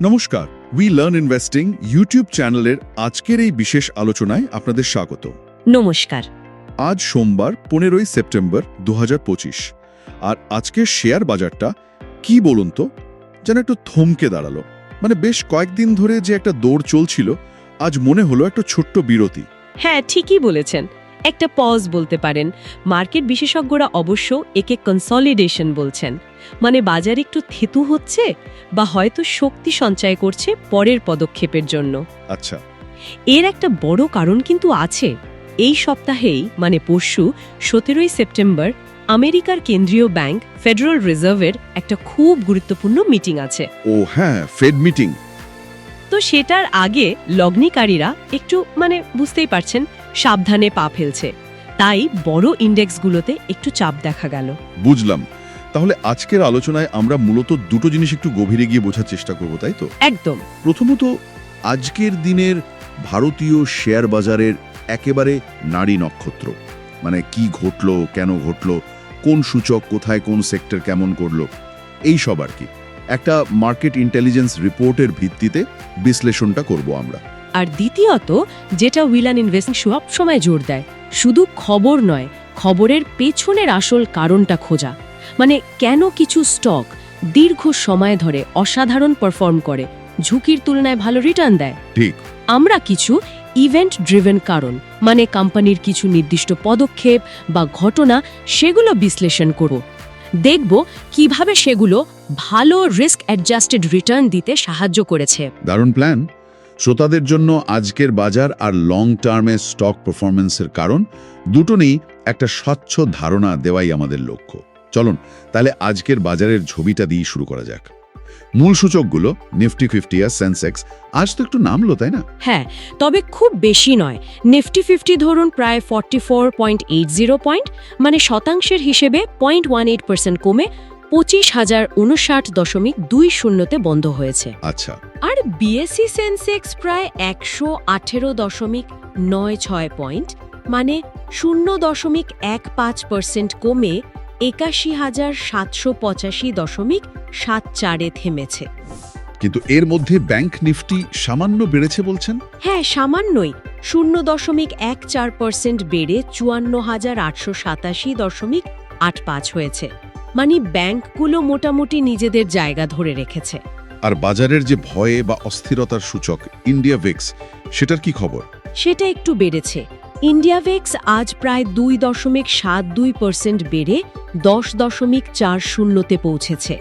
নমস্কার we learn investing YouTube চ্যানেলের আজকের এই বিশেষ আলোচনায় আপনাদের স্বাগত। নমস্কার। আজ সোমবার পনেরোই সেপ্টেম্বর দু হাজার পঁচিশ। আর আজকের শেয়ার বাজারটা কি বলুন তো? যেন একটু থমকে দাঁড়াল। মানে বেশ কয়েকদিন ধরে যে একটা দৌড় চলছিল আজ মনে হলো একটা ছোট্ট বিরতি। হ্যাঁ ঠিকই বলেছেন। একটা পজ বলতে পারেন। মার্কেট বিশেষজ্ঞরা অবশ্য একে কনসলিডেশন বলছেন। মানে বাজার একটু থেতু হচ্ছে বা হয়তো শক্তি সঞ্চয় করছে পরের পদক্ষেপের জন্য। আচ্ছা। এর একটা বড় কারণ কিন্তু আছে। এই সপ্তাহেই মানে পরশু সতেরোই সেপ্টেম্বর আমেরিকার কেন্দ্রীয় ব্যাংক ফেডারেল রিজার্ভের একটা খুব গুরুত্বপূর্ণ মিটিং আছে। ও হ্যাঁ ফেড মিটিং। তো সেটার আগে লগ্নিকারীরা একটু মানে বুঝতেই পারছেন সাবধানে পা ফেলছে। তাই বড় ইন্ডেক্সগুলোতে একটু চাপ দেখা গেল। বুঝলাম। তাহলে আজকের আলোচনায় আমরা মূলত দুটো জিনিস একটু গভীরে গিয়ে বোঝার চেষ্টা করব তাই তো? একদম। প্রথমত আজকের দিনের ভারতীয় শেয়ার বাজারের একেবারে নারী নক্ষত্র। মানে কি ঘটলো কেন ঘটলো কোন সূচক কোথায় কোন সেক্টর কেমন করল এই সব আর কি। একটা মার্কেট ইন্টেলিজেন্স রিপোর্টের ভিত্তিতে বিশ্লেষণটা করব আমরা। আর দ্বিতীয়ত যেটা উইলান ইনভেস্টিং সব সময় জোর দেয় শুধু খবর নয় খবরের পেছনের আসল কারণটা খোঁজা। মানে কেন কিছু স্টক দীর্ঘ সময় ধরে অসাধারণ পারফর্ম করে ঝুঁকির তুলনায় ভালো রিটার্ন দেয়? ঠিক। আমরা কিছু ইভেন্ট ড্রিভেন কারণ মানে কোম্পানির কিছু নির্দিষ্ট পদক্ষেপ বা ঘটনা সেগুলো বিশ্লেষণ করব। দেখব কীভাবে সেগুলো ভালো রিস্ক অ্যাডজাস্টেড রিটার্ন দিতে সাহায্য করেছে। দারুণ প্ল্যান শ্রোতাদের জন্য আজকের বাজার আর লং টার্মে স্টক পারফরমেন্সের কারণ দুটো নেই একটা স্বচ্ছ ধারণা দেওয়াই আমাদের লক্ষ্য। চলুন তাহলে আজকের বাজারের ছবিটা দিয়ে শুরু করা যাক। মূল সূচকগুলো নিফটি ফিফটি আর সেন্সেক্স। আজ তো একটু নামলো তাই না? হ্যাঁ তবে খুব বেশি নয়। নিফটি ফিফটি ধরুন প্রায় forty four point eight zero point মানে শতাংশের হিসেবে পয়েন্ট ওয়ান এইট পার্সেন্ট কমে পঁচিশ হাজার উনষাট দশমিক দুই শূন্যতে বন্ধ হয়েছে। আচ্ছা। আর বিএসসি সেন্সেক্স প্রায় একশো আঠেরো দশমিক নয় ছয় পয়েন্ট মানে শূন্য দশমিক এক পাঁচ পার্সেন্ট কমে একাশি হাজার সাতশো পঁচাশি দশমিক সাত চারে থেমেছে। কিন্তু এর মধ্যে ব্যাংক নিফটি সামান্য বেড়েছে বলছেন? হ্যাঁ সামান্যই। শূন্য দশমিক এক চার পার্সেন্ট বেড়ে চুয়ান্ন হাজার আটশো সাতাশি দশমিক আট পাঁচ হয়েছে। মানে ব্যাংকগুলো মোটামুটি নিজেদের জায়গা ধরে রেখেছে। আর বাজারের যে ভয়ে বা অস্থিরতার সূচক ইন্ডিয়া ভিক্স সেটার কি খবর? সেটা একটু বেড়েছে। ইন্ডিয়াভেক্স আজ প্রায় দুই দশমিক সাত দুই পার্সেন্ট বেড়ে দশ দশমিক চার শূন্যতে পৌঁছেছে।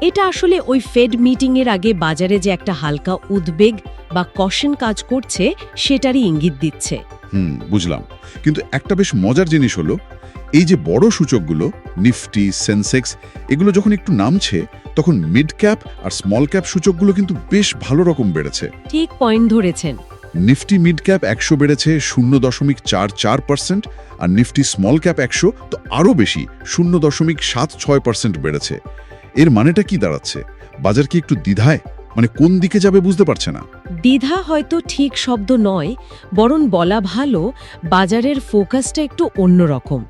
এটা আসলে ওই ফেড মিটিংয়ের আগে বাজারে যে একটা হালকা উদ্বেগ বা কশন কাজ করছে সেটারই ইঙ্গিত দিচ্ছে। হুম বুঝলাম। কিন্তু একটা বেশ মজার জিনিস হলো এই যে বড় সূচকগুলো নিফটি সেন্সেক্স এগুলো যখন একটু নামছে তখন মিড ক্যাপ আর স্মল ক্যাপ সূচকগুলো কিন্তু বেশ ভালো রকম বেড়েছে। ঠিক পয়েন্ট ধরেছেন। নিফটি মিড ক্যাপ একশো বেড়েছে শূন্য দশমিক চার চার পার্সেন্ট আর নিফটি স্মল ক্যাপ একশো তো আরও বেশি শূন্য দশমিক সাত ছয় পার্সেন্ট বেড়েছে। এর মানেটা কি দাঁড়াচ্ছে? বাজার কি একটু দ্বিধায়? মানে কোন দিকে যাবে বুঝতে পারছে না। দ্বিধা হয়তো ঠিক শব্দ নয় বরং বলা ভালো বাজারের ফোকাসটা একটু অন্যরকম।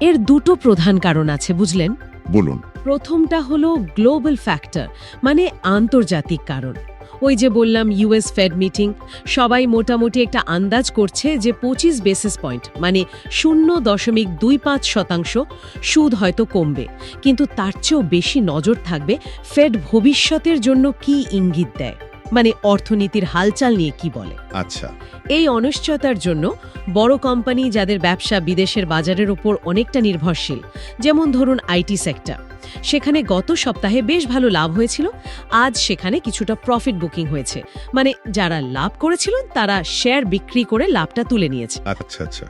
এর দুটো প্রধান কারণ আছে বুঝলেন? বলুন। প্রথমটা হলো গ্লোবাল ফ্যাক্টর মানে আন্তর্জাতিক কারণ। ওই যে বললাম ইউএস ফেড মিটিং সবাই মোটামুটি একটা আন্দাজ করছে যে পঁচিশ বেসিস পয়েন্ট মানে শূন্য দশমিক দুই পাঁচ শতাংশ সুদ হয়তো কমবে। কিন্তু তার চেয়েও বেশি নজর থাকবে ফেড ভবিষ্যতের জন্য কি ইঙ্গিত দেয়? মানে অর্থনীতির হালচাল নিয়ে কি বলে? আচ্ছা। এই অনিশ্চয়তার জন্য বড় কোম্পানি যাদের ব্যবসা বিদেশের বাজারের ওপর অনেকটা নির্ভরশীল যেমন ধরুন আইটি সেক্টর সেখানে গত সপ্তাহে বেশ ভালো লাভ হয়েছিল। আজ সেখানে কিছুটা প্রফিট বুকিং হয়েছে। মানে যারা লাভ করেছিল, তারা শেয়ার বিক্রি করে লাভটা তুলে নিয়েছে। আচ্ছা আচ্ছা।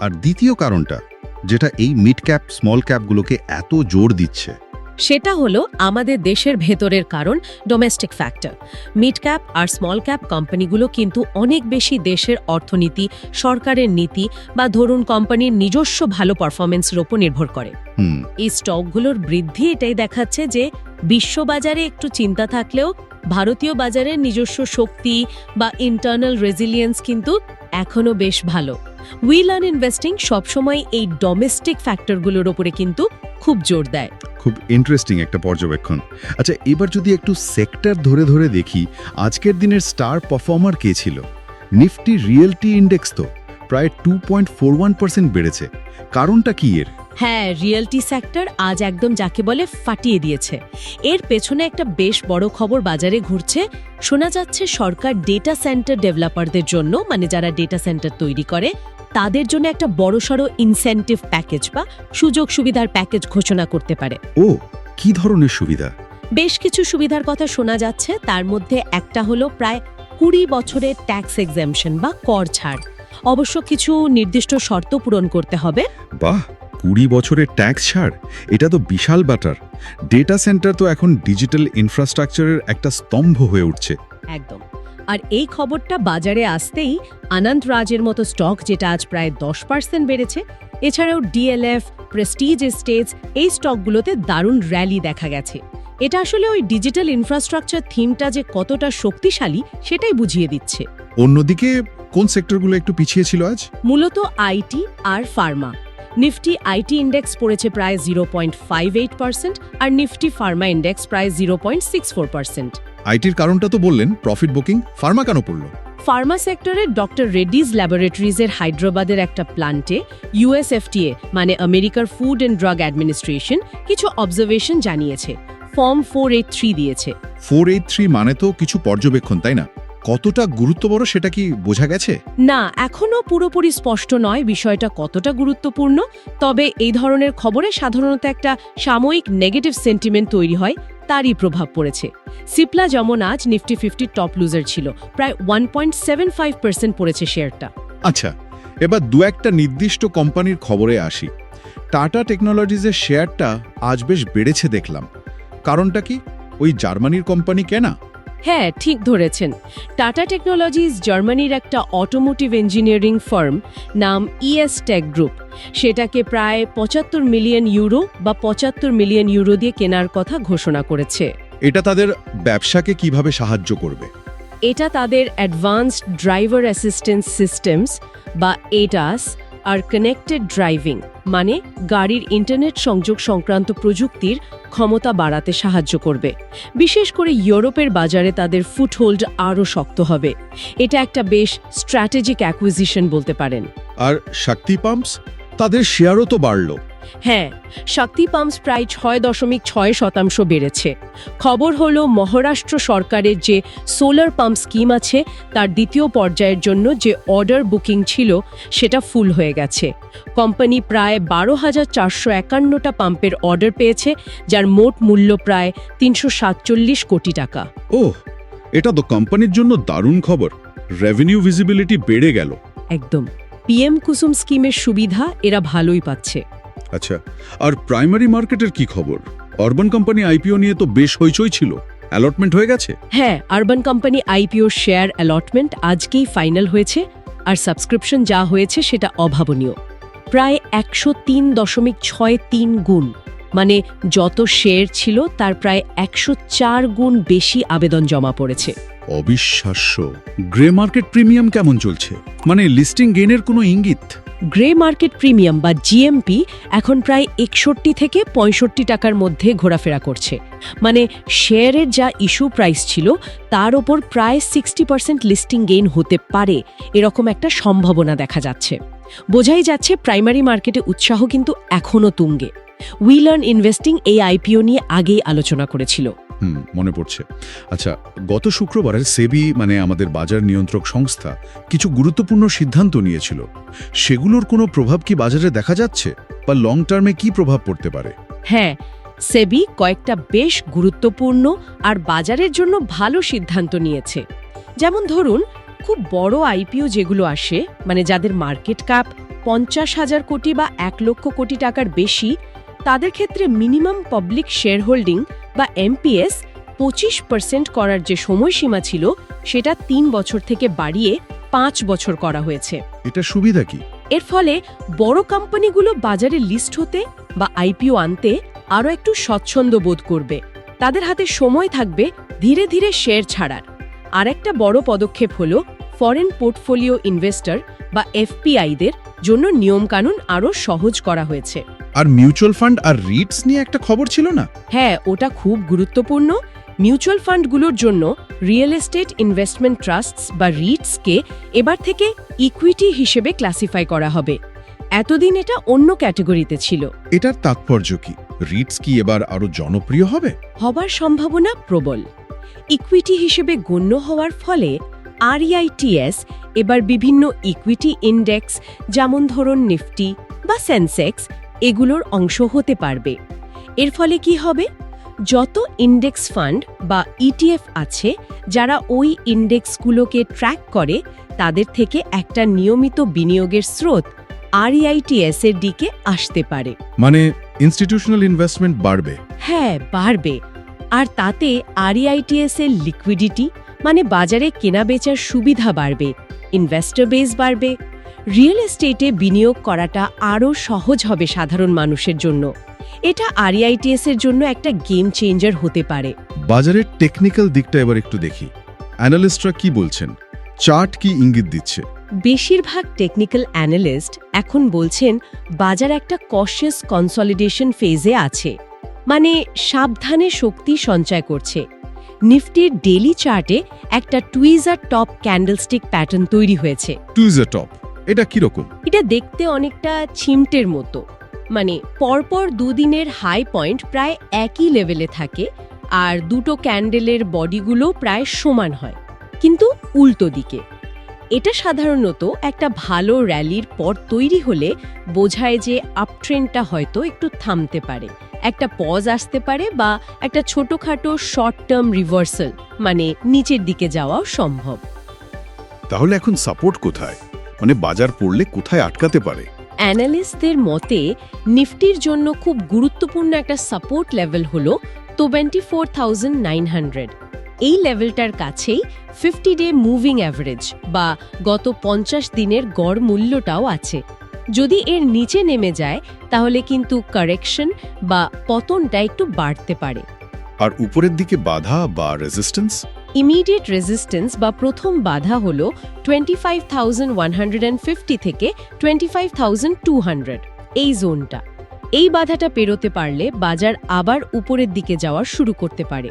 আর দ্বিতীয় কারণটা, যেটা এই মিড ক্যাপ স্মল ক্যাপগুলোকে এত জোর দিচ্ছে সেটা হলো আমাদের দেশের ভেতরের কারণ ডোমেস্টিক ফ্যাক্টর মিড ক্যাপ আর স্মল ক্যাপ কোম্পানিগুলো কিন্তু অনেক বেশি দেশের অর্থনীতি সরকারের নীতি বা ধরুন কোম্পানির নিজস্ব ভালো পারফরমেন্সের ওপর নির্ভর করে। এই স্টকগুলোর বৃদ্ধি এটাই দেখাচ্ছে যে বিশ্ববাজারে একটু চিন্তা থাকলেও ভারতীয় বাজারের নিজস্ব শক্তি বা ইন্টারনাল রেজিলিয়েন্স কিন্তু এখনও বেশ ভালো। উইল অন ইনভেস্টিং সবসময় এই ডোমেস্টিক ফ্যাক্টরগুলোর ওপরে কিন্তু খুব জোর দেয়। খুব ইন্টারেস্টিং একটা পর্যবেক্ষণ। আচ্ছা এবার যদি একটু সেক্টর ধরে ধরে দেখি আজকের দিনের স্টার পারফর্মার কে ছিল? নিফটি রিয়েলটি ইন্ডেক্স তো প্রায় two point four one percent বেড়েছে। কারণটা কি এর? হ্যাঁ রিয়েলটি সেক্টর আজ একদম যাকে বলে ফাটিয়ে দিয়েছে। এর পেছনে একটা বেশ বড় খবর বাজারে ঘুরছে। শোনা যাচ্ছে সরকার ডেটা সেন্টার ডেভেলপারদের জন্য মানে যারা ডেটা সেন্টার তৈরি করে তাদের জন্য একটা বড়সড় ইনসেন্টিভ প্যাকেজ বা সুযোগ সুবিধার প্যাকেজ ঘোষণা করতে পারে। ও কি ধরনের সুবিধা? বেশ কিছু সুবিধার কথা শোনা যাচ্ছে। তার মধ্যে একটা হলো প্রায় কুড়ি বছরের ট্যাক্স এক্সামশন বা কর ছাড়। অবশ্য কিছু নির্দিষ্ট শর্ত পূরণ করতে হবে। বাহ কুড়ি বছরের ট্যাক্স ছাড়? এটা তো বিশাল ব্যাটার ডেটা সেন্টার তো এখন ডিজিটাল ইনফ্রাস্ট্রাকচারের একটা স্তম্ভ হয়ে উঠছে। একদম। আর এই খবরটা বাজারে আসতেই আনন্দ রাজের মতো স্টক যেটা আজ প্রায় দশ পার্সেন্ট বেড়েছে এছাড়াও ডিএলএফ প্রেস্টিজ এস্টেটস এই স্টকগুলোতে দারুণ র্যালি দেখা গেছে। এটা আসলে ওই ডিজিটাল ইনফ্রাস্ট্রাকচার থিমটা যে কতটা শক্তিশালী সেটাই বুঝিয়ে দিচ্ছে। অন্যদিকে কোন সেক্টরগুলো একটু পিছিয়ে ছিল আজ? মূলত আইটি আর ফার্মা। নিফটি আইটি ইন্ডেক্স পড়েছে প্রায় zero point five eight percent আর নিফটি ফার্মা ইন্ডেক্স প্রায় zero point six four percent. আইটির কারণটা তো বললেন প্রফিট বুকিং ফার্মা কেন পড়ল? ফার্মা সেক্টরে ডক্টর রেড্ডিজ ল্যাবরেটরিজের হায়দ্রাবাদের একটা প্লান্টে ইউএসএফটিএ মানে আমেরিকার ফুড অ্যান্ড ড্রাগ অ্যাডমিনিস্ট্রেশন কিছু অবজারভেশন জানিয়েছে। ফর্ম ফোর এইট থ্রি দিয়েছে। ফোর এইট থ্রি মানে তো কিছু পর্যবেক্ষণ তাই না? কতটা গুরুত্ব বড় সেটা কি বোঝা গেছে? না এখনও পুরোপুরি স্পষ্ট নয় বিষয়টা কতটা গুরুত্বপূর্ণ তবে এই ধরনের খবরে সাধারণত একটা সাময়িক নেগেটিভ সেন্টিমেন্ট তৈরি হয়। তারই প্রভাব পড়েছে। সিপলা যেমন আজ নিফটি ফিফটি টপ লুজার ছিল, প্রায় one point seven five percent পড়েছে শেয়ারটা। আচ্ছা এবার দু একটা নির্দিষ্ট কোম্পানির খবরে আসি। টাটা টেকনোলজিসের শেয়ারটা আজ বেশ বেড়েছে দেখলাম। কারণটা কি? ওই জার্মানির কোম্পানি কেনা? হ্যাঁ ঠিক ধরেছেন। টাটা টেকনোলজিস জার্মানির একটা অটোমোটিভ ইঞ্জিনিয়ারিং ফার্ম নাম ইএস টেক গ্রুপ সেটাকে প্রায় পঁচাত্তর মিলিয়ন ইউরো বা পঁচাত্তর মিলিয়ন ইউরো দিয়ে কেনার কথা ঘোষণা করেছে। এটা তাদের ব্যবসাকে কীভাবে সাহায্য করবে? এটা তাদের অ্যাডভান্সড ড্রাইভার অ্যাসিস্ট্যান্স সিস্টেমস বা এটাস আর কানেক্টেড ড্রাইভিং মানে গাড়ির ইন্টারনেট সংযোগ সংক্রান্ত প্রযুক্তির ক্ষমতা বাড়াতে সাহায্য করবে। বিশেষ করে ইউরোপের বাজারে তাদের ফুটহোল্ড আরও শক্ত হবে। এটা একটা বেশ স্ট্র্যাটেজিক অ্যাকুইজিশন বলতে পারেন। আর শক্তি পাম্পস তাদের শেয়ারও তো বাড়লো। হ্যাঁ শক্তি পাম্পস প্রায় ছয় দশমিক ছয় শতাংশ বেড়েছে। খবর হলো মহারাষ্ট্র সরকারের যে সোলার পাম্প স্কিম আছে তার দ্বিতীয় পর্যায়ের জন্য যে অর্ডার বুকিং ছিল সেটা ফুল হয়ে গেছে। কোম্পানি প্রায় বারো হাজার চারশো একান্নটা পাম্পের অর্ডার পেয়েছে যার মোট মূল্য প্রায় তিনশো সাতচল্লিশ কোটি টাকা। ওহ এটা তো কোম্পানির জন্য দারুণ খবর। রেভিনিউ ভিজিবিলিটি বেড়ে গেল। একদম। পিএম কুসুম স্কিমের সুবিধা এরা ভালোই পাচ্ছে। আচ্ছা আর প্রাইমারি মার্কেটের কি খবর? অরবান কোম্পানি আইপিও নিয়ে তো বেশ হইচই ছিল। অ্যালটমেন্ট হয়ে গেছে? হ্যাঁ Urban company IPO share allotment আজকেই ফাইনাল হয়েছে আর সাবস্ক্রিপশন যা হয়েছে সেটা অভাবনীয়। প্রায় একশো তিন দশমিক ছয় তিন গুণ। মানে যত শেয়ার ছিল তার প্রায় একশো চার গুণ বেশি আবেদন জমা পড়েছে। অবিশ্বাস্য। গ্রে মার্কেট প্রিমিয়াম কেমন চলছে? মানে লিস্টিং গেনের কোনো ইঙ্গিত? গ্রে মার্কেট প্রিমিয়াম বা জিএমপি এখন প্রায় একষট্টি থেকে পঁয়ষট্টি টাকার মধ্যে ঘোরাফেরা করছে। মানে শেয়ারের যা ইস্যু প্রাইস ছিল, তার ওপর প্রায় সিক্সটি পার্সেন্ট লিস্টিং গেইন হতে পারে, এরকম একটা সম্ভাবনা দেখা যাচ্ছে। বোঝাই যাচ্ছে প্রাইমারি মার্কেটে উৎসাহ কিন্তু এখনও তুঙ্গে। উইলার্ন ইনভেস্টিং এই আইপিও নিয়ে আগেই আলোচনা করেছিল। হুম মনে পড়ছে। আচ্ছা গত শুক্রবারের সেবি মানে আমাদের বাজার নিয়ন্ত্রক সংস্থা কিছু গুরুত্বপূর্ণ সিদ্ধান্ত নিয়েছিল। সেগুলোর কোনো প্রভাব কি বাজারে দেখা যাচ্ছে? বা লং টার্মে কি প্রভাব পড়তে পারে? হ্যাঁ সেবি কয়েকটা বেশ গুরুত্বপূর্ণ আর বাজারের জন্য ভালো সিদ্ধান্ত নিয়েছে। যেমন ধরুন খুব বড় আইপিও যেগুলো আসে মানে যাদের মার্কেট ক্যাপ পঞ্চাশ হাজার কোটি বা এক লক্ষ কোটি টাকার বেশি তাদের ক্ষেত্রে মিনিমাম পাবলিক শেয়ার হোল্ডিং বা এমপিএস পঁচিশ পার্সেন্ট করার যে সময়সীমা ছিল সেটা তিন বছর থেকে বাড়িয়ে পাঁচ বছর করা হয়েছে। এটা সুবিধা কি? এর ফলে বড় কোম্পানিগুলো বাজারে লিস্ট হতে বা আইপিও আনতে আরও একটু স্বচ্ছন্দ বোধ করবে। তাদের হাতে সময় থাকবে ধীরে ধীরে শেয়ার ছাড়ার। আর একটা বড় পদক্ষেপ হল ফরেন পোর্টফোলিও ইনভেস্টর বা এফপিআইদের জন্য নিয়মকানুন আরও সহজ করা হয়েছে। আর মিউচুয়াল ফান্ড আর রিটস নিয়ে একটা খবর ছিল না? হ্যাঁ ওটা খুব গুরুত্বপূর্ণ। মিউচুয়াল ফান্ডগুলোর জন্য রিয়েল এস্টেট ইনভেস্টমেন্ট ট্রাস্টস বা রিটসকে এবার থেকে ইকুইটি হিসেবে ক্লাসিফাই করা হবে। এতদিন এটা অন্য ক্যাটাগরিতে ছিল। এটার তাৎপর্য কি? রিটস কি এবার আরও জনপ্রিয় হবে? হবার সম্ভাবনা প্রবল। ইকুইটি হিসেবে গণ্য হওয়ার ফলে আরইআইটিএস এবার বিভিন্ন ইকুইটি ইন্ডেক্স যেমন ধরুন নিফটি বা সেন্সেক্স এগুলোর অংশ হতে পারবে। এর ফলে কি হবে? যত ইন্ডেক্স ফান্ড বা ইটিএফ আছে যারা ওই ইন্ডেক্সগুলোকে ট্র্যাক করে তাদের থেকে একটা নিয়মিত বিনিয়োগের স্রোত আরইআইটিএস এর দিকে আসতে পারে। মানে ইনস্টিটিউশনাল ইনভেস্টমেন্ট বাড়বে। হ্যাঁ বাড়বে। আর তাতে আরইআইটিএস এর লিকুইডিটি মানে বাজারে কেনাবেচার সুবিধা বাড়বে ইনভেস্টর বেস বাড়বে রিয়েল এস্টেটে বিনিয়োগ করাটা আরও সহজ হবে সাধারণ মানুষের জন্য। এটা আরইআইটিএস এর জন্য একটা গেম চেঞ্জার হতে পারে। বাজারের টেকনিক্যাল দিকটা এবার একটু দেখি। অ্যানালিস্টরা কি বলছেন? চার্ট কি ইঙ্গিত দিচ্ছে? বেশিরভাগ টেকনিক্যাল অ্যানালিস্ট এখন বলছেন বাজার একটা কশিয়াস কনসলিডেশন ফেজে আছে। মানে সাবধানে শক্তি সঞ্চয় করছে। নিফটির ডেলি চার্টে একটা টুইজার টপ ক্যান্ডেলস্টিক প্যাটার্ন তৈরি হয়েছে। টুইজার টপ এটা কীরকম এটা দেখতে অনেকটা ছিমটের মতো। মানে পরপর দুদিনের হাই পয়েন্ট প্রায় একই লেভেলে থাকে আর দুটো ক্যান্ডেলের বডিগুলো প্রায় সমান হয় কিন্তু উল্টো দিকে। এটা সাধারণত একটা ভালো র্যালির পর তৈরি হলে বোঝায় যে আপট্রেন্ডটা হয়তো একটু থামতে পারে। একটা পজ আসতে পারে বা একটা ছোটখাটো শর্ট টার্ম রিভার্সাল মানে নিচের দিকে যাওয়াও সম্ভব। তাহলে এখন সাপোর্ট কোথায়? মানে বাজার পড়লে কোথায় আটকাতে পারে? অ্যানালিস্টদের মতে, নিফটির জন্য খুব গুরুত্বপূর্ণ একটা সাপোর্ট লেভেল হল টোয়েন্টি এই লেভেলটার কাছেই ফিফটি ডে মুভিং অ্যাভারেজ বা গত পঞ্চাশ দিনের গড় মূল্যটাও আছে। যদি এর নিচে নেমে যায়, তাহলে কিন্তু কারেকশন বা পতনটা একটু বাড়তে পারে। আর উপরের দিকে বাধা বা রেজিস্ট্যান্স ইমিডিয়েট রেজিস্ট্যান্স বা প্রথম বাধা হল টোয়েন্টি থেকে টোয়েন্টি এই জোনটা এই বাধাটা পেরোতে পারলে বাজার আবার উপরের দিকে যাওয়া শুরু করতে পারে।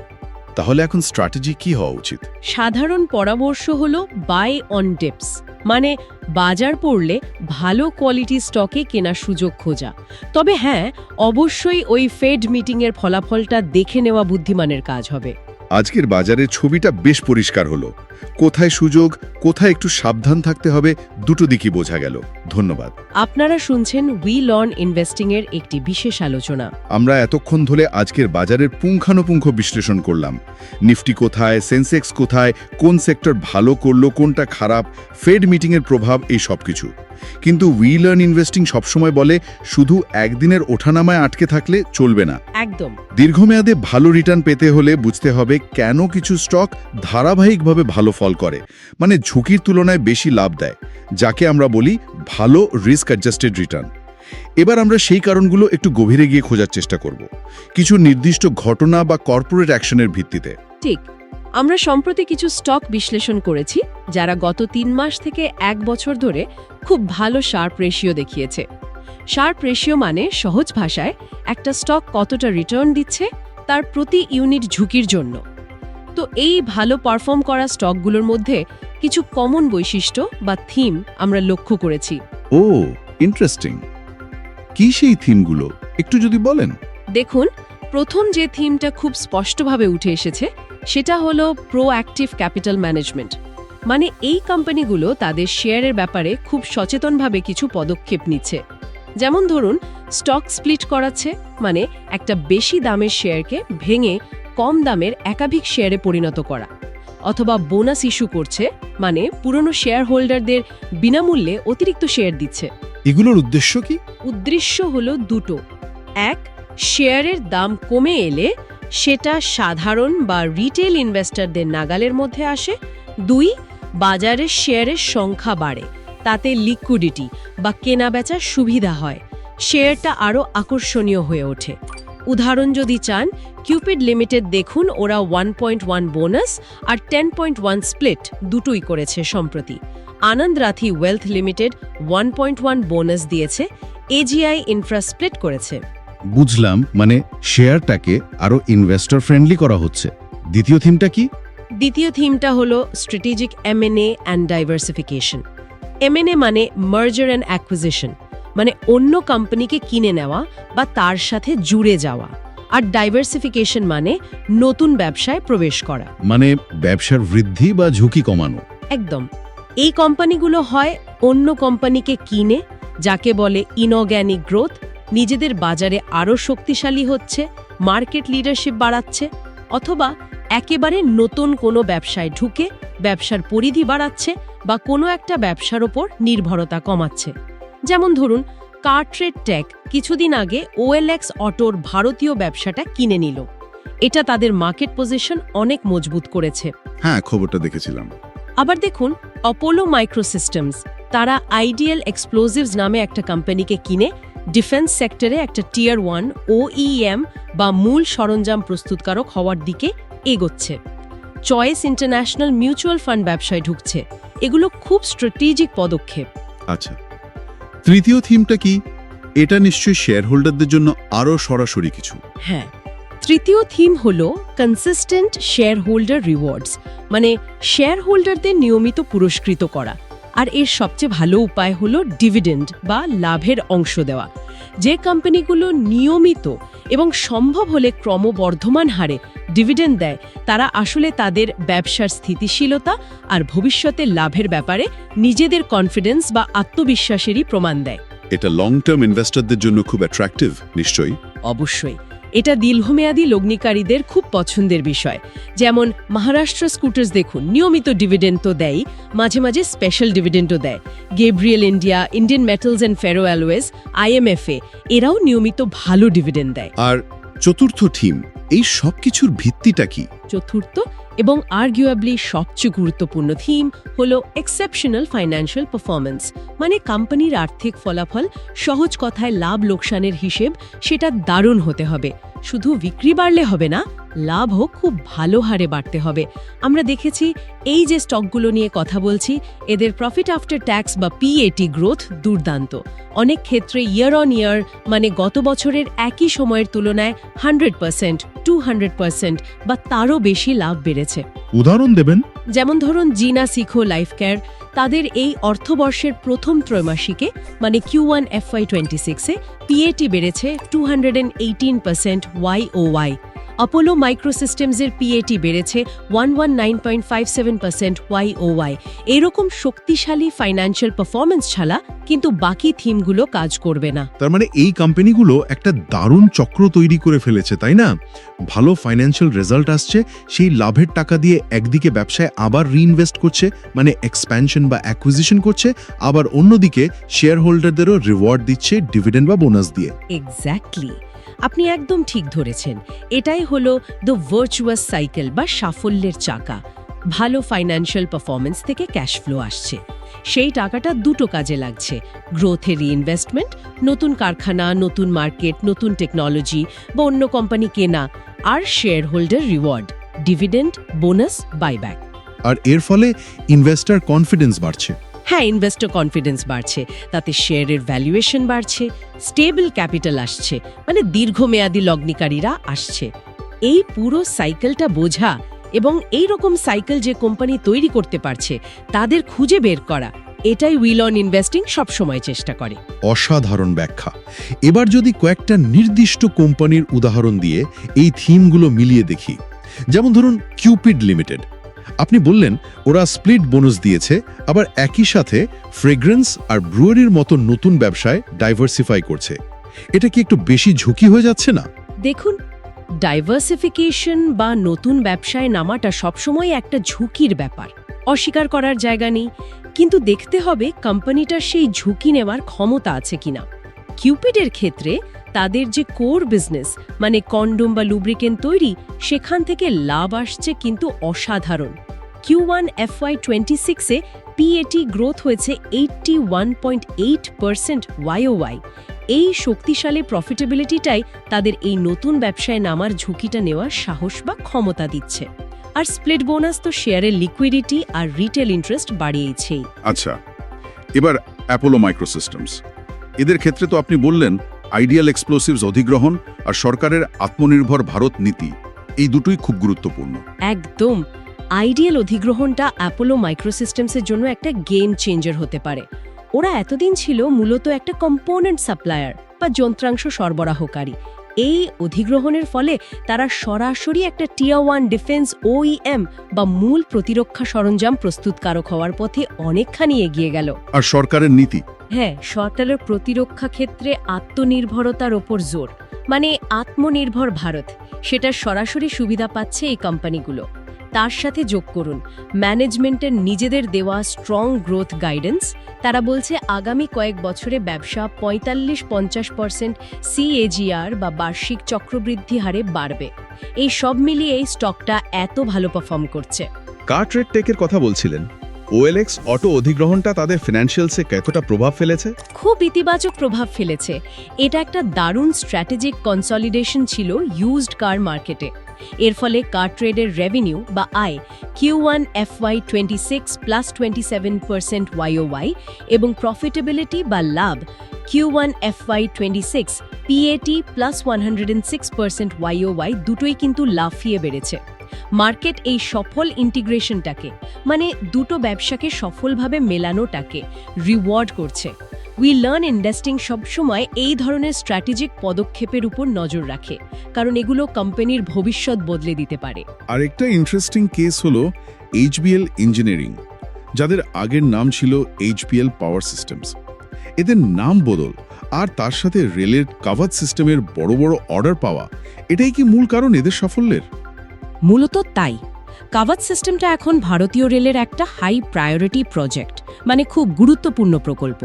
তাহলে এখন স্ট্র্যাটেজি কি হওয়া উচিত? সাধারণ পরামর্শ হল বাই অন ডিপস মানে বাজার পড়লে ভালো কোয়ালিটি স্টকে কেনার সুযোগ খোঁজা। তবে হ্যাঁ অবশ্যই ওই ফেড মিটিংয়ের ফলাফলটা দেখে নেওয়া বুদ্ধিমানের কাজ হবে। আজকের বাজারের ছবিটা বেশ পরিষ্কার হলো। কোথায় সুযোগ কোথায় একটু সাবধান থাকতে হবে দুটো দিকই বোঝা গেল। ধন্যবাদ। আপনারা শুনছেন উই লর্ন ইনভেস্টিংয়ের একটি বিশেষ আলোচনা। আমরা এতক্ষণ ধরে আজকের বাজারের পুঙ্খানুপুঙ্খ বিশ্লেষণ করলাম। নিফটি কোথায় সেন্সেক্স কোথায় কোন সেক্টর ভালো করল কোনটা খারাপ ফেড মিটিংয়ের প্রভাব এই সব কিছু কিন্তু উই লার্ন ইনভেস্টিং সবসময় বলে শুধু একদিনের ওঠানামায় আটকে থাকলে চলবে না। একদম। দীর্ঘমেয়াদে ভালো রিটার্ন পেতে হলে বুঝতে হবে কেন কিছু স্টক ধারাবাহিকভাবে ভালো ফল করে মানে ঝুঁকির তুলনায় বেশি লাভ দেয় যাকে আমরা বলি ভালো রিস্ক অ্যাডজাস্টেড রিটার্ন এবার আমরা সেই কারণগুলো একটু গভীরে গিয়ে খোঁজার চেষ্টা করব। কিছু নির্দিষ্ট ঘটনা বা কর্পোরেট অ্যাকশনের ভিত্তিতে। ঠিক। আমরা সম্প্রতি কিছু স্টক বিশ্লেষণ করেছি যারা গত তিন মাস থেকে এক বছর ধরে খুব ভালো শার্প রেশিও দেখিয়েছে। শার্প রেশিও মানে সহজ ভাষায় একটা স্টক কতটা রিটার্ন দিচ্ছে তার প্রতি ইউনিট ঝুঁকির জন্য। তো এই ভালো পারফর্ম করা স্টকগুলোর মধ্যে কিছু কমন বৈশিষ্ট্য বা থিম আমরা লক্ষ্য করেছি। Oh interesting. কি সেই থিমগুলো? একটু যদি বলেন। দেখুন প্রথম যে থিমটা খুব স্পষ্টভাবে উঠে এসেছে সেটা হলো প্রোঅ্যাক্টিভ ক্যাপিটাল ম্যানেজমেন্ট মানে এই কোম্পানিগুলো তাদের শেয়ারের ব্যাপারে খুব সচেতনভাবে কিছু পদক্ষেপ নিচ্ছে। যেমন ধরুন স্টক স্প্লিট করাচ্ছে মানে একটা বেশি দামের শেয়ারকে ভেঙে কম দামের একাধিক শেয়ারে পরিণত করা। অথবা বোনাস ইস্যু করছে মানে পুরনো শেয়ার হোল্ডারদের বিনামূল্যে অতিরিক্ত শেয়ার দিচ্ছে। এগুলোর উদ্দেশ্য কি? উদ্দেশ্য হলো দুটো। এক শেয়ারের দাম কমে এলে সেটা সাধারণ বা রিটেল ইনভেস্টরদের নাগালের মধ্যে আসে। দুই, বাজারে শেয়ারের সংখ্যা বাড়ে, তাতে লিকুইডিটি বা কেনাবেচার সুবিধা হয়। শেয়ারটা আরও আকর্ষণীয় হয়ে ওঠে। উদাহরণ যদি চান কিউপিড লিমিটেড দেখুন, ওরা ওয়ান পয়েন্ট ওয়ান বোনাস আর টেন পয়েন্ট ওয়ান স্প্লিট দুটোই করেছে সম্প্রতি। Anand Rathi wealth limited one point one bonus দিয়েছে এজিআই ইনফ্রা স্প্লিট করেছে। বুঝলাম মানে শেয়ারটাকে আরও ইনভেস্টর ফ্রেন্ডলি করা হচ্ছে। দ্বিতীয় থিমটা কি? দ্বিতীয় থিমটা হলো strategic M and A and diversification M and A মানে মার্জার অ্যান্ড অ্যাকুইজিশন মানে অন্য কোম্পানিকে কিনে নেওয়া বা তার সাথে জুড়ে যাওয়া। আর ডাইভার্সিফিকেশন মানে নতুন ব্যবসায় প্রবেশ করা। মানে ব্যবসার বৃদ্ধি বা ঝুঁকি কমানো। একদম। এই কোম্পানিগুলো হয় অন্য কোম্পানিকে কিনে যাকে বলে ইনঅর্গ্যানিক গ্রোথ নিজেদের বাজারে আরও শক্তিশালী হচ্ছে মার্কেট লিডারশিপ বাড়াচ্ছে অথবা একেবারে নতুন কোনো ব্যবসায় ঢুকে ব্যবসার পরিধি বাড়াচ্ছে বা কোনো একটা ব্যবসার ওপর নির্ভরতা কমাচ্ছে। যেমন ধরুন কার্ট্রেড টেক কিছুদিন আগে ওএলএক্স অটোর ভারতীয় ব্যবসাটা কিনে নিল। এটা তাদের মার্কেট পজিশন অনেক মজবুত করেছে। হ্যাঁ খবরটা দেখেছিলাম। আবার দেখুন অপোলো মাইক্রোসিস্টেমস তারা আইডিয়াল এক্সপ্লোজিভস নামে একটা কোম্পানিকে কিনে ডিফেন্স সেক্টরে একটা টিয়ার ওয়ান ওইএম বা মূল সরঞ্জাম প্রস্তুতকারক হওয়ার দিকে এগোচ্ছে। চয়েস ইন্টারন্যাশনাল মিউচুয়াল ফান্ড ব্যবসায় ঢুকছে। এগুলো খুব স্ট্র্যাটেজিক পদক্ষেপ। আচ্ছা। তৃতীয় থিমটা কি? এটা নিশ্চয়ই শেয়ার হোল্ডারদের জন্য আরও সরাসরি কিছু। হ্যাঁ। তৃতীয় থিম হল কনসিস্টেন্ট শেয়ার হোল্ডার রিওয়ার্ডস মানে শেয়ার হোল্ডারদের নিয়মিত পুরস্কৃত করা। আর এর সবচেয়ে ভালো উপায় হলো ডিভিডেন্ড বা লাভের অংশ দেওয়া। যে কোম্পানিগুলো নিয়মিত এবং সম্ভব হলে ক্রমবর্ধমান হারে ডিভিডেন্ড দেয় তারা আসলে তাদের ব্যবসার স্থিতিশীলতা আর ভবিষ্যতে লাভের ব্যাপারে নিজেদের কনফিডেন্স বা আত্মবিশ্বাসেরই প্রমাণ দেয়। এটা লং টার্ম ইনভেস্টরদের জন্য খুব অ্যাট্রাকটিভ নিশ্চয়ই? অবশ্যই। এটা দীর্ঘমেয়াদী লগ্নিকারীদের খুব পছন্দের বিষয়। যেমন মহারাষ্ট্র স্কুটার্স দেখুন নিয়মিত ডিভিডেন্ড তো দেয় মাঝে মাঝে স্পেশাল ডিভিডেন্ডও দেয়। Gabriel India Indian metals and ferro alloys IMFA এরাও নিয়মিত ভালো ডিভিডেন্ড দেয়। আর চতুর্থ থিম এই সবকিছুর ভিত্তিটা কি? চতুর্থ এবং আর্গুয়েবলি সবচেয়ে গুরুত্বপূর্ণ থিম হল এক্সেপশনাল ফাইন্যান্সিয়াল পারফরমেন্স মানে কোম্পানির আর্থিক ফলাফল সহজ কথায় লাভ লোকসানের হিসেব, সেটা দারুণ হতে হবে। শুধু বিক্রি বাড়লে হবে না, লাভও খুব ভালো হারে বাড়তে হবে। আমরা দেখেছি এই যে স্টকগুলো নিয়ে কথা বলছি, এদের প্রফিট আফটার ট্যাক্স বা পিএটি গ্রোথ দুর্দান্ত। অনেক ক্ষেত্রে ইয়ার অন ইয়ার মানে গত বছরের একই সময়ের তুলনায় hundred percent two hundred percent বা তারও বেশি লাভ বেড়েছে। উদাহরণ দেবেন। যেমন ধরুন, জিনা সিখো লাইফ কেয়ার তাদের এই অর্থবর্ষের প্রথম ত্রৈমাসিকে মানে Q one F Y twenty সিক্সে পিএটি বেড়েছে two hundred and eighteen percent Y O Y Apollo মাইক্রোসিস্টেমসের পিএটি বেড়েছে one one nine point five seven percent Y O Y এরকম শক্তিশালী ফাইন্যান্সিয়াল পারফরমেন্স ছাড়া কিন্তু বাকি থিমগুলো কাজ করবে না। তার মানে এই কোম্পানিগুলো একটা দারুণ চক্র তৈরি করে ফেলেছে তাই না? ভালো ফাইন্যান্সিয়াল রেজাল্ট আসছে সেই লাভের টাকা দিয়ে একদিকে ব্যবসায় আবার রিইনভেস্ট করছে মানে এক্সপ্যানশন বা অ্যাকুইজিশন করছে আবার অন্যদিকে শেয়ার হোল্ডারদেরও রিওয়ার্ড দিচ্ছে ডিভিডেন্ড বা বোনাস দিয়ে। এক্স্যাক্টলি আপনি একদম ঠিক ধরেছেন। এটাই হলো দ্য ভার্চুয়াস সাইকেল বা সাফল্যের চাকা। ভালো ফাইন্যান্সিয়াল পারফরমেন্স থেকে ক্যাশ ফ্লো আসছে। সেই টাকাটা দুটো কাজে লাগছে। গ্রোথে রিইনভেস্টমেন্ট নতুন কারখানা, নতুন মার্কেট নতুন টেকনোলজি বা অন্য কোম্পানি কেনা আর share holder reward dividend bonus buyback আর এর ফলে ইনভেস্টার কনফিডেন্স বাড়ছে। হ্যাঁ ইনভেস্টর কনফিডেন্স বাড়ছে, তাতে শেয়ারের ভ্যালুয়েশন বাড়ছে স্টেবল ক্যাপিটাল আসছে মানে দীর্ঘমেয়াদী লগ্নিকারীরা আসছে। এই পুরো সাইকেলটা বোঝা এবং এই রকম সাইকেল যে কোম্পানি তৈরি করতে পারছে, তাদের খুঁজে বের করা, এটাই উইল অন ইনভেস্টিং সবসময় চেষ্টা করে। অসাধারণ ব্যাখ্যা। এবার যদি কয়েকটা নির্দিষ্ট কোম্পানির উদাহরণ দিয়ে এই থিমগুলো মিলিয়ে দেখি, যেমন ধরুন কিউপিড লিমিটেড আপনি বললেন, ওরা স্প্লিট বোনাস দিয়েছে, আবার একই সাথে ফ্রেগ্রেন্স আর ব্রুয়ারির মতো নতুন ব্যবসায় ডাইভার্সিফাই করছে। এটা কি একটু বেশি ঝুঁকি হয়ে যাচ্ছে না? দেখুন, ডাইভার্সিফিকেশন বা নতুন ব্যবসায় নামাটা সবসময় একটা ঝুঁকির ব্যাপার। অস্বীকার করার জায়গা নেই, কিন্তু দেখতে হবে কোম্পানিটার সেই ঝুঁকি নেওয়ার ক্ষমতা আছে কিনা। কিউপিডের ক্ষেত্রে তাদের যে কোর বিজনেস মানে কন্ডোম বা লুব্রিকেন্ট তৈরি, সেখান থেকে লাভ আসছে কিন্তু অসাধারণ। কিউ ওয়ান এফওয়াই টোয়েন্টি সিক্সে পিএটি গ্রোথ হয়েছে eighty one point eight percent Y O Y এই শক্তিশালী প্রফিটেবিলিটিটাই তাদের এই নতুন ব্যবসায় নামার ঝুঁকিটা নেওয়ার সাহস বা ক্ষমতা দিচ্ছে। আর স্প্লিট বোনাস তো শেয়ারের লিকুইডিটি আর রিটেল ইন্টারেস্ট বাড়িয়েছেই। আচ্ছা এবার অ্যাপোলো মাইক্রোসিস্টেমস এদের ক্ষেত্রে তো আপনি বললেন আইডিয়াল এক্সপ্লোসিভস অধিগ্রহণ আর সরকারের আত্মনির্ভর ভারত নীতি, এই দুটোই খুব গুরুত্বপূর্ণ। একদম। আইডিয়াল অধিগ্রহণটা অ্যাপোলো মাইক্রোসিস্টেমসের জন্য একটা গেম চেঞ্জার হতে পারে। ওরা এতদিন ছিল মূলত একটা কম্পোনেন্ট সাপ্লায়ার বা যন্ত্রাংশ সরবরাহকারী। এই অধিগ্রহণের ফলে তারা সরাসরি একটা টিয়া ওয়ান ডিফেন্স ওইএম বা মূল প্রতিরক্ষা সরঞ্জাম প্রস্তুতকারক হওয়ার পথে অনেকখানি এগিয়ে গেল। আর সরকারের নীতি? হ্যাঁ সরকারের প্রতিরক্ষা ক্ষেত্রে আত্মনির্ভরতার ওপর জোর মানে আত্মনির্ভর ভারত সেটার সরাসরি সুবিধা পাচ্ছে এই কোম্পানিগুলো। তার সাথে যোগ করুন। ম্যানেজমেন্টের নিজেদের দেওয়া স্ট্রং গ্রোথ গাইডেন্স, তারা বলছে আগামী কয়েক বছরে ব্যবসা পঁয়তাল্লিশ পঞ্চাশ পার্সেন্ট সিএজিআর বা বার্ষিক চক্রবৃদ্ধি হারে বাড়বে। এই সব মিলিয়ে এই স্টকটা এত ভালো পারফর্ম করছে। কার্ট রেট টেকের কথা বলছিলেন। ওএলএক্স অটো অধিগ্রহণটা তাদের ফিনান্সিয়ালসে কতটা প্রভাব ফেলেছে? খুব ইতিবাচক প্রভাব ফেলেছে। এটা একটা দারুণ স্ট্র্যাটেজিক কনসলিডেশন ছিল ইউজড কার মার্কেটে এর ফলে কার ট্রেডের রেভিনিউ বা আয় Q one F Y twenty six plus twenty seven percent Y O Y এবং প্রফিটেবিলিটি বা লাভ Q one F Y twenty six PAT plus one hundred six percent Y O Y দুটোই কিন্তু লাফিয়ে বেড়েছে। Market এই সফল ইন্টিগ্রেশনটাকে মানে দুটো ব্যবসাকে সফলভাবে মেলানোটাকে রিওয়ার্ড করছে। উই লার্ন ইনভেস্টিং সবসময় এই ধরনের স্ট্র্যাটেজিক পদক্ষেপের উপর নজর রাখে, কারণ এগুলো কোম্পানির ভবিষ্যৎ বদলে দিতে পারে। আরেকটা ইন্টারেস্টিং কেস হলো এইচবিএল ইঞ্জিনিয়ারিং যাদের আগের নাম ছিল এইচপিএল পাওয়ার সিস্টেমস এদের নাম বদল আর তার সাথে রেলের কাভার সিস্টেমের বড় বড় অর্ডার পাওয়া, এটাই কি মূল কারণ এদের সাফল্যের? মূলত তাই। কাভাত সিস্টেমটা এখন ভারতীয় রেলের একটা হাই প্রায়োরিটি প্রজেক্ট মানে খুব গুরুত্বপূর্ণ প্রকল্প।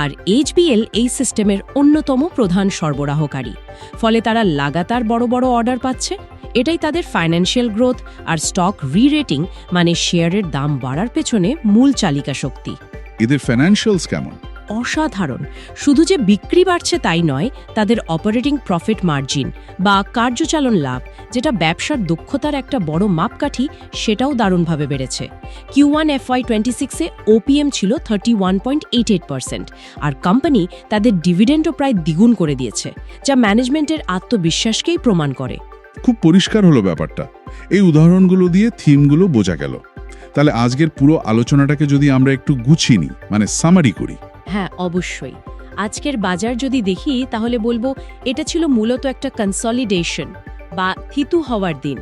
আর এইচবিএল এই সিস্টেমের অন্যতম প্রধান সরবরাহকারী। ফলে তারা লাগাতার বড় বড় অর্ডার পাচ্ছে। এটাই তাদের ফাইন্যান্সিয়াল গ্রোথ আর স্টক রি রেটিং মানে শেয়ারের দাম বাড়ার পেছনে মূল চালিকা শক্তি এদের ফাইন্যান্সিয়ালস কেমন? অসাধারণ। শুধু যে বিক্রি বাড়ছে তাই নয়, তাদের অপারেটিং প্রফিট মার্জিন বা কার্যচালন লাভ, যেটা ব্যবসার দক্ষতার একটা বড় মাপকাঠি, সেটাও দারুণভাবে বেড়েছে। কিউ ওয়ান এফওয়াই টোয়েন্টি সিক্সে ওপিএম ছিল thirty one point eight eight percent আর কোম্পানি তাদের ডিভিডেন্ডও প্রায় দ্বিগুণ করে দিয়েছে, যা ম্যানেজমেন্টের আত্মবিশ্বাসকেই প্রমাণ করে। খুব পরিষ্কার হলো ব্যাপারটা। এই উদাহরণগুলো দিয়ে থিমগুলো বোঝা গেল। তাহলে আজকের পুরো আলোচনাটাকে যদি আমরা একটু গুছিয়ে নিই মানে সামারি করি। হ্যাঁ অবশ্যই। আজকের বাজার যদি দেখি তাহলে বলব এটা ছিল মূলত একটা কনসলিডেশন বা থিতু হওয়ার দিন।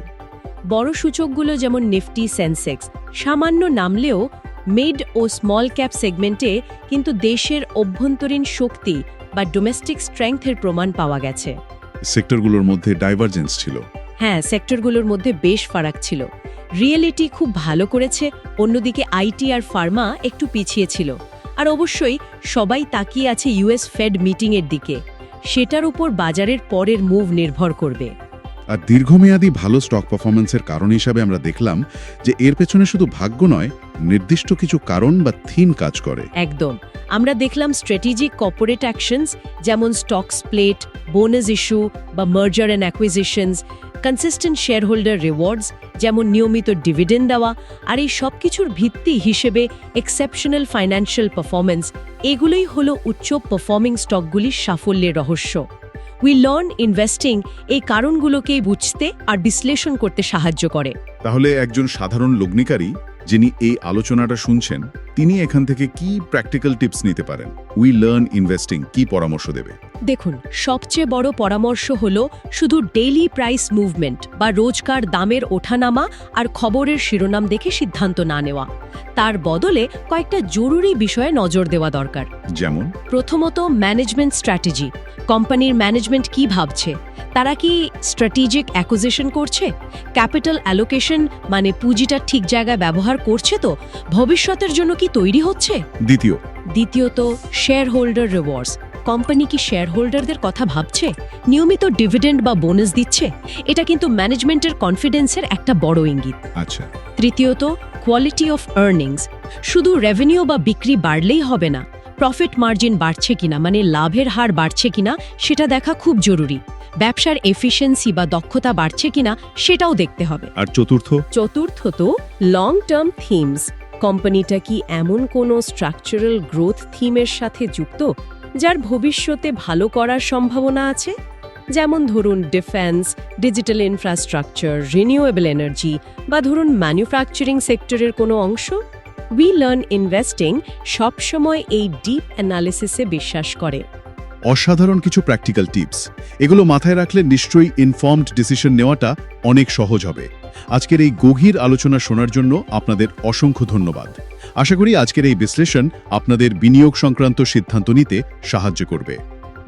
বড় সূচকগুলো যেমন নিফটি সেন্সেক্স সামান্য নামলেও মিড ও স্মল ক্যাপ সেগমেন্টে কিন্তু দেশের অভ্যন্তরীণ শক্তি বা ডোমেস্টিক স্ট্রেংথের প্রমাণ পাওয়া গেছে। সেক্টরগুলোর মধ্যে ডাইভারজেন্স ছিল। হ্যাঁ সেক্টরগুলোর মধ্যে বেশ ফারাক ছিল। রিয়েলিটি খুব ভালো করেছে অন্যদিকে আইটি আর ফার্মা একটু পিছিয়ে ছিল। আর অবশ্যই সবাই তাকিয়ে আছে ইউএস ফেড মিটিংয়ের দিকে। সেটার উপর বাজারের পরের মুভ নির্ভর করবে। আর দীর্ঘমেয়াদী ভালো স্টক পারফরমেন্সের কারণ হিসাবে আমরা দেখলাম যে এর পেছনে শুধু ভাগ্য নয় নির্দিষ্ট কিছু কারণ বা থিম কাজ করে। একদম। আমরা দেখলাম স্ট্র্যাটেজিক কর্পোরেট অ্যাকশনস যেমন স্টক স্প্লেট বোনাস ইস্যু বা merger and acquisitions consistent share holder rewards যেমন নিয়মিত ডিভিডেন্ড দেওয়া আর এই সব কিছুর ভিত্তি হিসেবে এক্সেপশনাল ফাইন্যান্সিয়াল পারফরমেন্স এগুলোই হল উচ্চ পারফর্মিং স্টকগুলির সাফল্যের রহস্য। উই লার্ন ইনভেস্টিং এই কারণগুলোকেই বুঝতে আর বিশ্লেষণ করতে সাহায্য করে। তাহলে একজন সাধারণ লগ্নিকারী যিনি এই আলোচনাটা শুনছেন তিনি এখান থেকে কি প্র্যাকটিক্যাল টিপস নিতে পারেন? উই লার্ন ইনভেস্টিং কি পরামর্শ দেবে? দেখুন সবচেয়ে বড় পরামর্শ হল শুধু ডেইলি প্রাইস মুভমেন্ট বা রোজকার দামের ওঠানামা আর খবরের শিরোনাম দেখে সিদ্ধান্ত না নেওয়া। তার বদলে কয়েকটা জরুরি বিষয়ে নজর দেওয়া দরকার। যেমন? প্রথমত ম্যানেজমেন্ট স্ট্র্যাটেজি কোম্পানির ম্যানেজমেন্ট কি ভাবছে? তারা কি স্ট্র্যাটেজিক অ্যাকুজিশন করছে? ক্যাপিটাল অ্যালোকেশন মানে পুঁজিটা ঠিক জায়গায় ব্যবহার করছে তো ভবিষ্যতের জন্য কি তৈরি হচ্ছে? দ্বিতীয়। দ্বিতীয়ত শেয়ার হোল্ডার রিওয়ার্ডস কোম্পানি কি শেয়ার হোল্ডারদের কথা ভাবছে? নিয়মিত ডিভিডেন্ড বা বোনাস দিচ্ছে? এটা কিন্তু ম্যানেজমেন্টের কনফিডেন্সের একটা বড় ইঙ্গিত। আচ্ছা। তৃতীয়ত কোয়ালিটি অফ আর্নিংস শুধু রেভিনিউ বা বিক্রি বাড়লেই হবে না। প্রফিট মার্জিন বাড়ছে কিনা মানে লাভের হার বাড়ছে কিনা সেটা দেখা খুব জরুরি। ব্যবসার এফিসিয়েন্সি বা দক্ষতা বাড়ছে কিনা সেটাও দেখতে হবে। আর চতুর্থ? চতুর্থত লং টার্ম থিমস কোম্পানিটা কি এমন কোনো স্ট্রাকচারাল গ্রোথ থিমের সাথে যুক্ত যার ভবিষ্যতে ভালো করার সম্ভাবনা আছে? যেমন ধরুন defence digital infrastructure renewable energy বা ধরুন ম্যানুফ্যাকচারিং সেক্টরের কোনো অংশ? উই লার্ন ইনভেস্টিং সবসময় এই ডিপ অ্যানালিসিসে বিশ্বাস করে। অসাধারণ কিছু প্র্যাকটিক্যাল টিপস এগুলো মাথায় রাখলে নিশ্চয়ই ইনফর্মড ডিসিশন নেওয়াটা অনেক সহজ হবে। আজকের এই গভীর আলোচনা শোনার জন্য আপনাদের অসংখ্য ধন্যবাদ। আশা করি আজকের এই বিশ্লেষণ আপনাদের বিনিয়োগ সংক্রান্ত সিদ্ধান্ত নিতে সাহায্য করবে।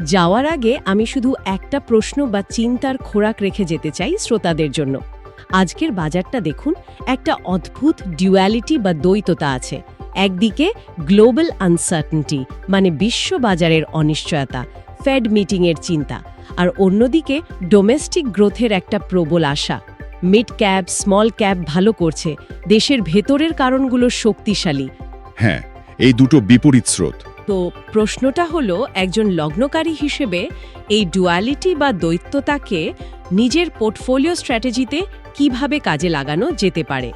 যাওয়ার আগে আমি শুধু একটা প্রশ্ন বা চিন্তার খোরাক রেখে যেতে চাই শ্রোতাদের জন্য। আজকের বাজারটা দেখুন, একটা অদ্ভুত ডিউয়ালিটি বা দ্বৈততা আছে। একদিকে গ্লোবাল আনসার্টেনটি মানে বিশ্ব বাজারের অনিশ্চয়তা ফেড মিটিংয়ের চিন্তা, আর অন্যদিকে ডোমেস্টিক গ্রোথের একটা প্রবল আশা। মিড ক্যাপ স্মল ক্যাপ ভালো করছে, দেশের ভেতরের কারণগুলো শক্তিশালী। হ্যাঁ এই দুটো বিপরীত স্রোত। তো প্রশ্নটা হলো, একজন লগ্নকারী হিসেবে এই ডুয়ালিটি বা দৈত্যতাকে নিজের পোর্টফোলিও স্ট্র্যাটেজিতে কীভাবে কাজে লাগানো যেতে পারে?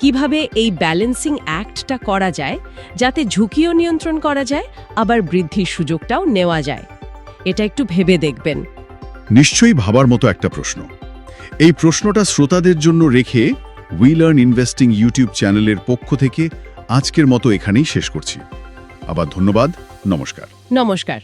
কীভাবে এই ব্যালেন্সিং অ্যাক্টটা করা যায়, যাতে ঝুঁকিও নিয়ন্ত্রণ করা যায়, আবার বৃদ্ধির সুযোগটাও নেওয়া যায়? এটা একটু ভেবে দেখবেন। নিশ্চয়ই ভাবার মতো একটা প্রশ্ন। এই প্রশ্নটা শ্রোতাদের জন্য রেখে উই লার্ন ইনভেস্টিং ইউটিউব চ্যানেলের পক্ষ থেকে আজকের মতো এখানেই শেষ করছি। আবার ধন্যবাদ নমস্কার। নমস্কার।